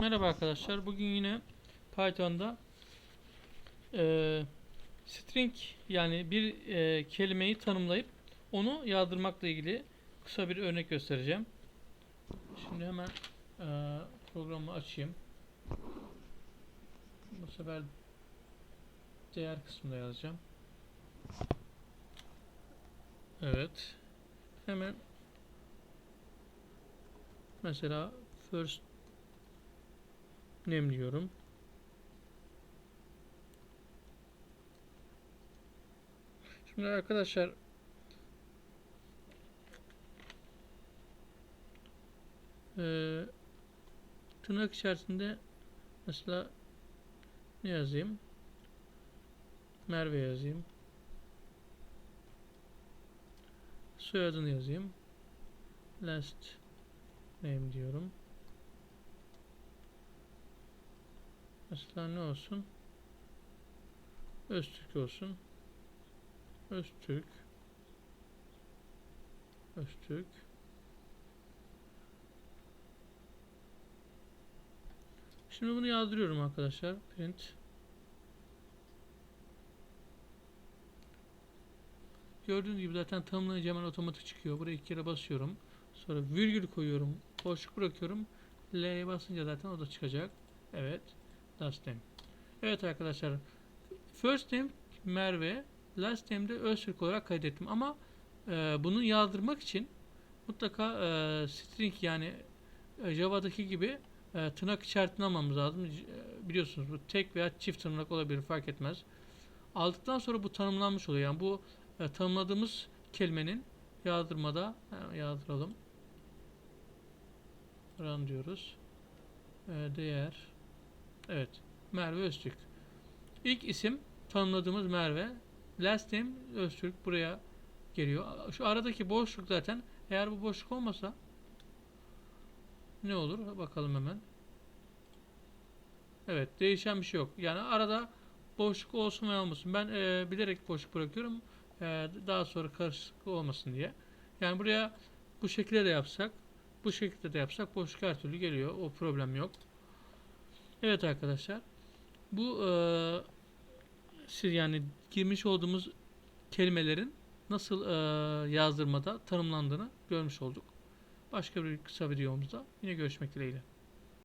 Merhaba arkadaşlar. Bugün yine Python'da eee, string yani bir eee, kelimeyi tanımlayıp onu yağdırmakla ilgili kısa bir örnek göstereceğim. Şimdi hemen eee, programı açayım. Bu sefer değer kısmında yazacağım. Evet. Hemen mesela first name diyorum. Şimdi arkadaşlar eee tırnak içerisinde mesela ne yazayım? Merve yazayım. Soyadını yazayım. Last name diyorum. Mesela ne olsun? Öztürk olsun. Öztürk. Öztürk. Şimdi bunu yazdırıyorum arkadaşlar. Print. Gördüğünüz gibi zaten tanımlayıcı hemen otomatik çıkıyor. Buraya iki kere basıyorum. Sonra virgül koyuyorum. Boşluk bırakıyorum. L'ye basınca zaten o da çıkacak. Evet. Last name. Evet arkadaşlar. First name Merve. Last name de Öztürk olarak kaydettim. Ama e, bunu yazdırmak için mutlaka e, string yani e, Java'daki gibi e, tırnak işaretini almamız lazım. E, biliyorsunuz bu tek veya çift tırnak olabilir fark etmez. Aldıktan sonra bu tanımlanmış oluyor. Yani bu e, tanımladığımız kelimenin yazdırmada hemen yazdıralım. Run diyoruz. E, değer Evet. Merve Öztürk. İlk isim tanımladığımız Merve. Last name Öztürk buraya geliyor. Şu aradaki boşluk zaten eğer bu boşluk olmasa ne olur? Bakalım hemen. Evet. Değişen bir şey yok. Yani arada boşluk olsun veya olmasın. Ben e, bilerek boşluk bırakıyorum. E, daha sonra karışıklık olmasın diye. Yani buraya bu şekilde de yapsak bu şekilde de yapsak boşluk her türlü geliyor. O problem yok. Evet arkadaşlar. Bu eee siz yani girmiş olduğumuz kelimelerin nasıl eee, yazdırmada tanımlandığını görmüş olduk. Başka bir kısa videomuzda yine görüşmek dileğiyle.